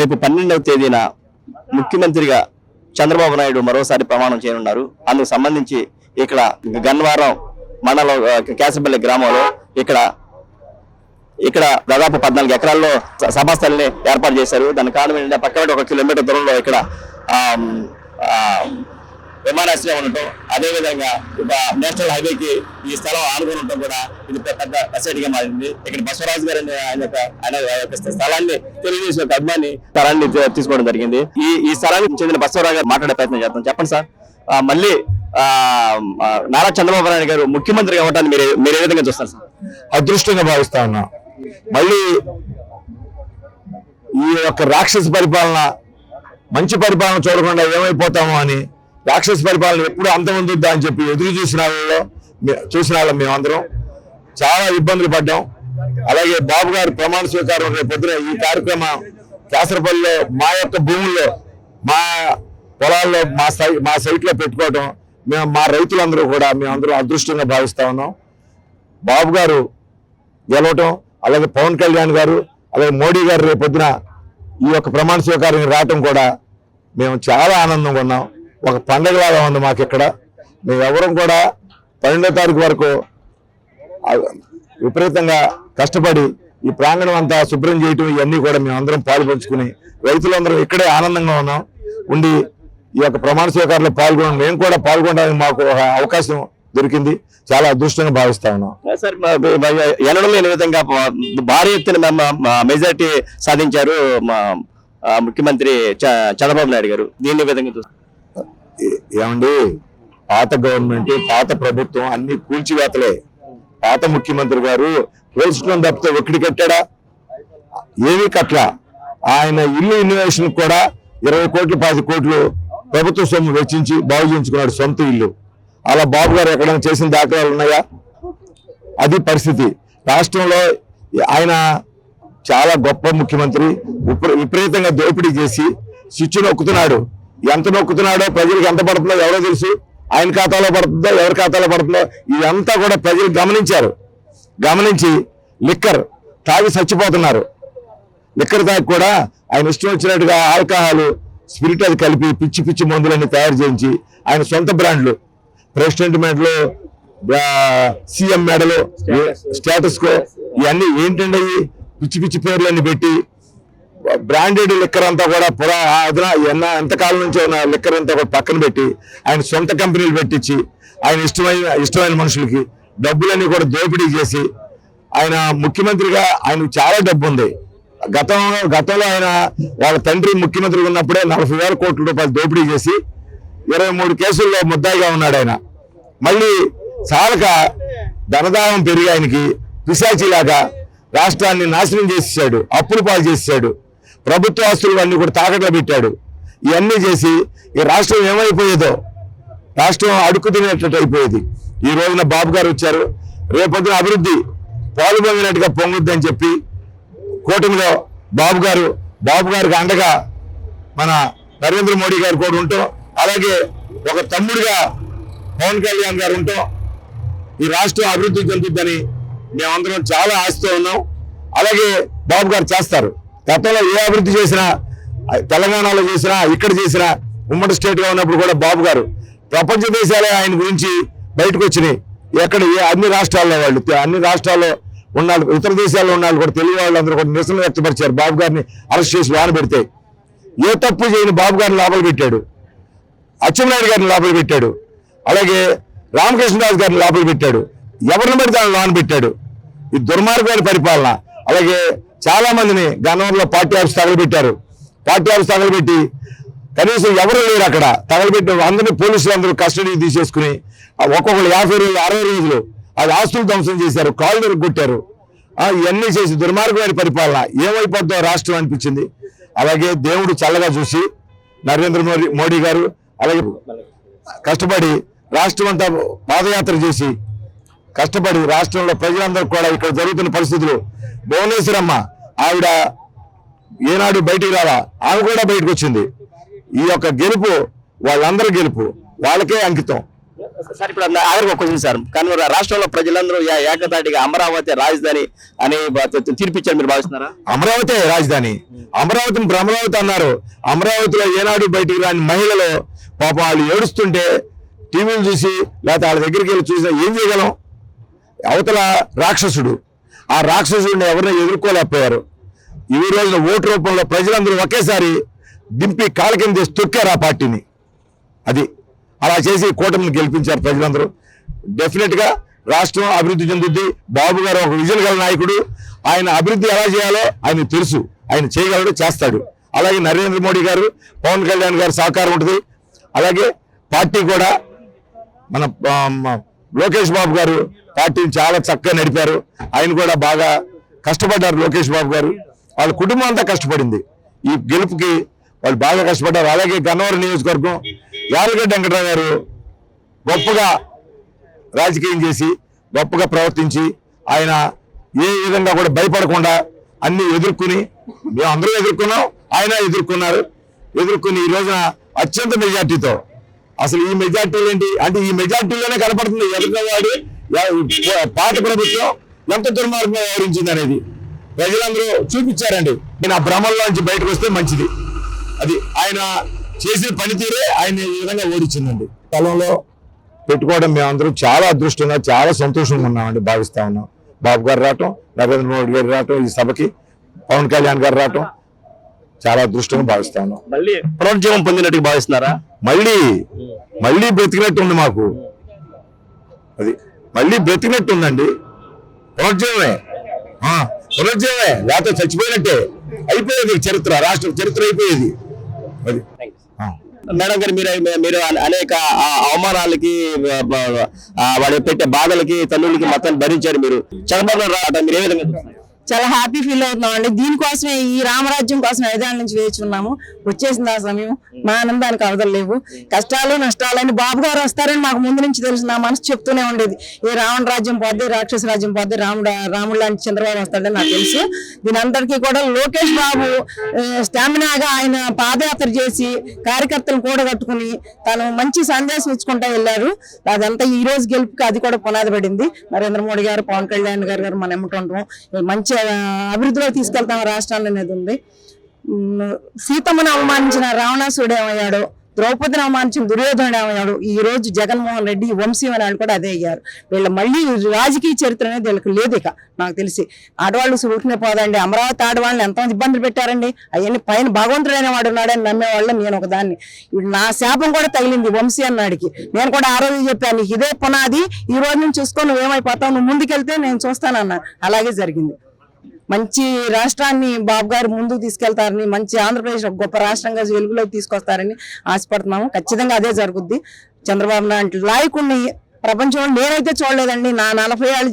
రేపు పన్నెండవ తేదీన ముఖ్యమంత్రిగా చంద్రబాబు నాయుడు మరోసారి ప్రమాణం చేయనున్నారు. అందుకు సంబంధించి ఇక్కడ గన్వారం మండలం కేసపల్లి గ్రామంలో ఇక్కడ ఇక్కడ దాదాపు పద్నాలుగు ఎకరాల్లో సభాస్థలిని ఏర్పాటు చేశారు. దాని కారణం ఏంటంటే పక్కన ఒక కిలోమీటర్ దూరంలో ఇక్కడ విమానాశ్రయం ఉండటం అదేవిధంగా ఒక నేషనల్ హైవేకి ఈ స్థలం ఆనుకుని ఉండటం కూడా ఇది పెద్ద అసెట్గా మారింది. ఇక్కడ బసవరాజు గారు అనే ఆయన యొక్క ఆయన యొక్క స్థలాన్ని తెలుగుదేశం యొక్క అభిమాని స్థలాన్ని తీసుకోవడం జరిగింది. ఈ ఈ స్థలానికి చెందిన బసవరాజు గారు మాట్లాడే ప్రయత్నం చేస్తాం చెప్పండి సార్. మళ్ళీ నారా చంద్రబాబు నాయుడు గారు ముఖ్యమంత్రి అవ్వటాన్ని మీరు మీరు ఏ విధంగా చూస్తారు సార్? అదృష్టంగా భావిస్తా ఉన్నా. మళ్ళీ ఈ యొక్క రాక్షస పరిపాలన మంచి పరిపాలన చూడకుండా ఏమైపోతామో అని రాక్షస పరిపాలన ఎప్పుడు అంతమందుద్దా అని చెప్పి ఎదురు చూసిన వాళ్ళలో చూసిన వాళ్ళం మేమందరం. చాలా ఇబ్బందులు పడ్డాం. అలాగే బాబు గారు ప్రమాణ స్వీకారం పొద్దున ఈ కార్యక్రమం కేసరపల్లిలో మా యొక్క భూముల్లో మా పొలాల్లో మా సై మా సైట్లో పెట్టుకోవడం మేము మా రైతులందరూ కూడా మేమందరం అదృష్టంగా భావిస్తా ఉన్నాం. బాబు గారు గెలవటం అలాగే పవన్ కళ్యాణ్ గారు అలాగే మోడీ గారు రేపొద్దున ఈ యొక్క ప్రమాణ స్వీకారం రావటం కూడా మేము చాలా ఆనందంగా ఉన్నాం. ఒక పండగలాగా ఉంది మాకు ఇక్కడ మేము కూడా పన్నెండో తారీఖు వరకు విపరీతంగా కష్టపడి ఈ ప్రాంగణం అంతా శుభ్రం చేయటం ఇవన్నీ కూడా మేము అందరం రైతులందరం ఇక్కడే ఆనందంగా ఉన్నాం. ఉండి ఈ యొక్క ప్రమాణ స్వీకారంలో పాల్గొనడం మేము కూడా పాల్గొనడానికి మాకు ఒక అవకాశం దొరికింది. చాలా అదృష్టంగా భావిస్తా ఉన్నాం. సార్ మ- లేని విధంగా భారీ ఎత్తున మెజార్టీ సాధించారు మా ముఖ్యమంత్రి చ- చంద్రబాబు నాయుడు గారు. దీన్ని విధంగా చూస్తారు? ఏమండి? పాత గవర్నమెంట్ పాత ప్రభుత్వం అన్ని కూల్చివేతలే. పాత ముఖ్యమంత్రి గారు పోల్చడం తప్పితే ఒక్కడి కట్టాడా? ఏమీ కట్ల ఆయన ఇల్లు ఇన్నోవేషన్ కూడా ఇరవై కోట్లు పది కోట్లు ప్రభుత్వ సొమ్ము వెచ్చించి బాగు చేయించుకున్నాడు సొంత ఇల్లు. అలా బాబు గారు ఎక్కడైనా చేసిన దాఖలాలు ఉన్నాయా? అది పరిస్థితి. రాష్ట్రంలో ఆయన చాలా గొప్ప ముఖ్యమంత్రి విపరీతంగా దోపిడీ చేసి స్విచ్ నొక్కుతున్నాడు. ఎంత నొక్కుతున్నాడో ప్రజలకు ఎంత పడుతుందో ఎవరో తెలుసు. ఆయన ఖాతాలో పడుతుందో ఎవరి ఖాతాలో పడుతుందో ఇదంతా కూడా ప్రజలు గమనించారు. గమనించి లిక్కర్ తాగి చచ్చిపోతున్నారు. లిక్కర్ తాగి కూడా ఆయన ఇష్టం వచ్చినట్టుగా ఆల్కహాల్ స్పిరిట్ అది కలిపి పిచ్చి పిచ్చి మందులన్నీ తయారు చేయించి ఆయన సొంత బ్రాండ్లు. ప్రెసిడెంట్ మెడలు సీఎం మెడలు స్టేటస్ కో ఇవన్నీ ఏంటండి పిచ్చి పిచ్చి పేర్లన్నీ పెట్టి బ్రాండెడ్ లిక్కర్ అంతా కూడా పురా ఎన్న ఎంతకాలం నుంచి ఉన్న లిక్కర్ అంతా కూడా పక్కన పెట్టి ఆయన సొంత కంపెనీలు పెట్టించి ఆయన ఇష్టమైన ఇష్టమైన మనుషులకి డబ్బులన్నీ కూడా దోపిడీ చేసి ఆయన ముఖ్యమంత్రిగా ఆయనకు చాలా డబ్బు ఉంది. గతంలో గతంలో ఆయన వాళ్ళ తండ్రి ముఖ్యమంత్రి ఉన్నప్పుడే నలభై వేల కోట్ల రూపాయలు దోపిడీ చేసి ఇరవై మూడు కేసుల్లో ముద్దాయిగా ఉన్నాడు ఆయన. మళ్ళీ చాలక ధనదాహం పెరిగి ఆయనకి పిశాచిలాగా రాష్ట్రాన్ని నాశనం చేసేసాడు అప్పులు పాలు చేసేసాడు. ప్రభుత్వ ఆస్తులు అన్ని కూడా తాకట్లో పెట్టాడు. ఇవన్నీ చేసి ఈ రాష్ట్రం ఏమైపోయేదో రాష్ట్రం అడుక్కు తినేటట్టు అయిపోయేది. ఈ రోజున బాబు గారు వచ్చారు. రేపొద్దున అభివృద్ధి పాలు పొంగినట్టుగా పొంగుద్ది అని చెప్పి కూటమిలో బాబు గారు బాబు గారికి అండగా మన నరేంద్ర మోడీ గారు కూడా ఉంటాం అలాగే ఒక తమ్ముడిగా పవన్ కళ్యాణ్ గారు ఉంటాం ఈ రాష్ట్రం అభివృద్ధి చెందుద్దని మేమందరం చాలా ఆశతో ఉన్నాం. అలాగే బాబు గారు చేస్తారు. గతంలో ఏ అభివృద్ధి చేసినా తెలంగాణలో చేసినా ఇక్కడ చేసినా ఉమ్మడి స్టేట్గా ఉన్నప్పుడు కూడా బాబు గారు ప్రపంచ దేశాలే ఆయన గురించి బయటకు వచ్చినాయి. ఎక్కడ ఏ అన్ని రాష్ట్రాల్లో వాళ్ళు అన్ని రాష్ట్రాల్లో ఉన్న ఇతర దేశాల్లో ఉన్న వాళ్ళు కూడా తెలుగు వాళ్ళందరూ కూడా నిరసన వ్యక్తపరిచారు బాబు గారిని అరెస్ట్ చేసి వాన పెడితే ఏ తప్పు చేయని బాబు గారిని లోపల పెట్టాడు. అచ్చెన్నాయుడు గారిని లోపల పెట్టాడు. అలాగే రామకృష్ణరాజు గారిని లోపల పెట్టాడు. ఎవరిని పడితే ఆయన లోన్ పెట్టాడు. ఈ దుర్మార్గమైన పరిపాలన అలాగే చాలా మందిని గన్నవరంలో పార్టీ ఆఫీస్ తగలబెట్టారు. పార్టీ ఆఫీస్ తగలబెట్టి కనీసం ఎవరు లేరు అక్కడ. తగలబెట్టిన అందరినీ పోలీసులు అందరూ కస్టడీ తీసేసుకుని ఒక్కొక్కరు యాభై రోజులు అరవై రోజులు అది ఆస్తులు ధ్వంసం చేశారు కాళ్ళు కొట్టారు ఇవన్నీ చేసి దుర్మార్గమైన పరిపాలన ఏమైపోద్దో రాష్ట్రం అనిపించింది. అలాగే దేవుడు చల్లగా చూసి నరేంద్ర మోడీ మోడీ గారు అలాగే కష్టపడి రాష్ట్రం అంతా పాదయాత్ర చేసి కష్టపడి రాష్ట్రంలో ప్రజలందరూ కూడా ఇక్కడ జరుగుతున్న పరిస్థితులు. భువనేశ్వరమ్మ ఆవిడ ఏనాడు బయటికి రాలా. ఆమె కూడా బయటకు వచ్చింది ఈ యొక్క గెలుపు వాళ్ళందరి గెలుపు వాళ్ళకే అంకితం. సార్ ఇప్పుడు ఆఖరికి ఒక క్వశ్చన్ సార్. కానీ రాష్ట్రంలో ప్రజలందరూ ఏకతాటిగా అమరావతి రాజధాని అని తీర్పిచ్చారు మీరు భావిస్తున్నారా? అమరావతి రాజధాని. అమరావతిని భ్రమరావతి అన్నారు. అమరావతిలో ఏనాడు బయటికి రాని మహిళలు పాప వాళ్ళు ఏడుస్తుంటే టీవీలు చూసి లేకపోతే వాళ్ళ దగ్గరికి వెళ్ళి చూసినా ఏం చేయగలం? అవతల రాక్షసుడు. ఆ రాక్షసుడిని ఎవరిని ఎదుర్కోలేకపోయారు. ఈ రోజున ఓటు రూపంలో ప్రజలందరూ ఒకేసారి దింపి కాలు కింద తొక్కారు ఆ పార్టీని. అది అలా చేసి కూటమిని గెలిపించారు ప్రజలందరూ. డెఫినెట్గా రాష్ట్రం అభివృద్ధి చెందుద్ది. బాబు గారు ఒక విజన్ గల నాయకుడు. ఆయన అభివృద్ధి ఎలా చేయాలో ఆయన తెలుసు. ఆయన చేయగలడు చేస్తాడు. అలాగే నరేంద్ర మోడీ గారు పవన్ కళ్యాణ్ గారు సహకారం ఉంటుంది. అలాగే పార్టీ కూడా మన లోకేష్ బాబు గారు పార్టీని చాలా చక్కగా నడిపారు. ఆయన కూడా బాగా కష్టపడ్డారు లోకేష్ బాబు గారు. వాళ్ళ కుటుంబం అంతా కష్టపడింది. ఈ గెలుపుకి వాళ్ళు బాగా కష్టపడ్డారు. అలాగే గన్నవరం నియోజకవర్గం యాదగడ్డ వెంకటరావు గారు గొప్పగా రాజకీయం చేసి గొప్పగా ప్రవర్తించి ఆయన ఏ విధంగా కూడా భయపడకుండా అన్ని ఎదుర్కొని మేము అందరూ ఎదుర్కొన్నాం ఆయన ఎదుర్కొన్నారు. ఎదుర్కొని ఈ రోజున అత్యంత మెజార్టీతో. అసలు ఈ మెజార్టీలు ఏంటి? అంటే ఈ మెజార్టీలోనే కనపడుతుంది. ఎదుర్కొవాడు పాత ప్రభుత్వం ఎంత దుర్మార్గంగా వ్యవహరించింది అనేది. ప్రజలందరూ చూపించారండి. నేను ఆ భ్రమంలోంచి బయటకు వస్తే మంచిది. అది ఆయన చేసిన పనితీరే ఆయన ఈ విధంగా ఓడించిందండి స్థలంలో పెట్టుకోవడం మేమందరం చాలా అదృష్టంగా చాలా సంతోషంగా ఉన్నామండి భావిస్తా ఉన్నాం. బాబు గారు రావటం నరేంద్ర మోడీ గారు రావటం ఈ సభకి పవన్ కళ్యాణ్ గారు రావటం చాలా అదృష్టంగా భావిస్తా ఉన్నాం. మళ్ళీ పునరుజ్జీవం పొందినట్టుగా భావిస్తున్నారా? మళ్ళీ మళ్ళీ బ్రతికినట్టు ఉంది మాకు. అది మళ్ళీ బ్రతికినట్టు ఉందండి పునర్జీవమే ఆ, లేకపోతే చచ్చిపోయినట్టే అయిపోయేది చరిత్ర రాష్ట్ర చరిత్ర అయిపోయేది. అది మేడం గారు మీరు మీరు అనేక ఆ, అవమానాలకి వాళ్ళు వాడు పెట్టే బాధలకి తల్లులకి మొత్తం భరించారు మీరు. చంద్రబాబు నాయుడు మీరు ఏ విధంగా చాలా హ్యాపీ ఫీల్ అవుతున్నాం అండి దీనికోసమే ఈ రామరాజ్యం కోసం ఐదేళ్ళ నుంచి వేచి ఉన్నాము. వచ్చేసింది ఆ సమయం. మా ఆనందానికి అవదలేవు లేవు. కష్టాలు నష్టాలని బాబు గారు వస్తారని మాకు ముందు నుంచి తెలుసు. నా మనసు చెప్తూనే ఉండేది. ఏ రావణ రాజ్యం పోద్ది రాక్షస రాజ్యం పోద్ది రాముడు రాముడు లాంటి చంద్రబాబు వస్తాడని నాకు తెలుసు. దీని అందరికీ కూడా లోకేష్ బాబు స్టామినాగా ఆయన పాదయాత్ర చేసి కార్యకర్తలు కూడా కట్టుకుని తను మంచి సందేశం ఇచ్చుకుంటా వెళ్ళారు. అదంతా ఈ రోజు గెలుపుకి అది కూడా పునాది పడింది. నరేంద్ర మోడీ గారు పవన్ కళ్యాణ్ గారు గారు మనం ఎమ్ముకుంటాం మంచి అభివృద్ధిలో తీసుకెళ్తాం రాష్ట్రాన్ని అనేది ఉంది. సీతమ్మను అవమానించిన రావణాసుడు ఏమయ్యాడు? ద్రౌపదిని అవమానించిన దుర్యోధనుడు ఏమయ్యాడు? ఈ రోజు జగన్మోహన్ రెడ్డి వంశీ అని కూడా అదే అయ్యారు. వీళ్ళ మళ్ళీ రాజకీయ చరిత్ర అనేది వీళ్ళకి లేదు ఇక నాకు తెలిసి. ఆడవాళ్ళు ఊరికనే పోదండి. అమరావతి ఆడవాళ్ళని ఎంతమంది ఇబ్బందులు పెట్టారండి? అవన్నీ పైన భగవంతుడైన వాడు ఉన్నాడని నమ్మేవాళ్ళం నేను ఒకదాన్ని. ఇప్పుడు నా శాపం కూడా తగిలింది వంశీ అన్నాడికి. నేను కూడా ఆ రోజు చెప్పాను నీకు ఇదే పునాది ఈ రోజు నుంచి చూసుకొని నువ్వు ఏమైపోతావు నువ్వు ముందుకెళ్తే నేను చూస్తానన్నాను అలాగే జరిగింది. మంచి రాష్ట్రాన్ని బాబు గారు ముందుకు తీసుకెళ్తారని మంచి ఆంధ్రప్రదేశ్ ఒక గొప్ప రాష్ట్రంగా వెలుగులోకి తీసుకొస్తారని ఆశపడుతున్నాము. ఖచ్చితంగా అదే జరుగుద్ది. చంద్రబాబు నాయుడు నాయకుడిని ప్రపంచంలో నేనైతే చూడలేదండి. నా నలభై ఏళ్ళ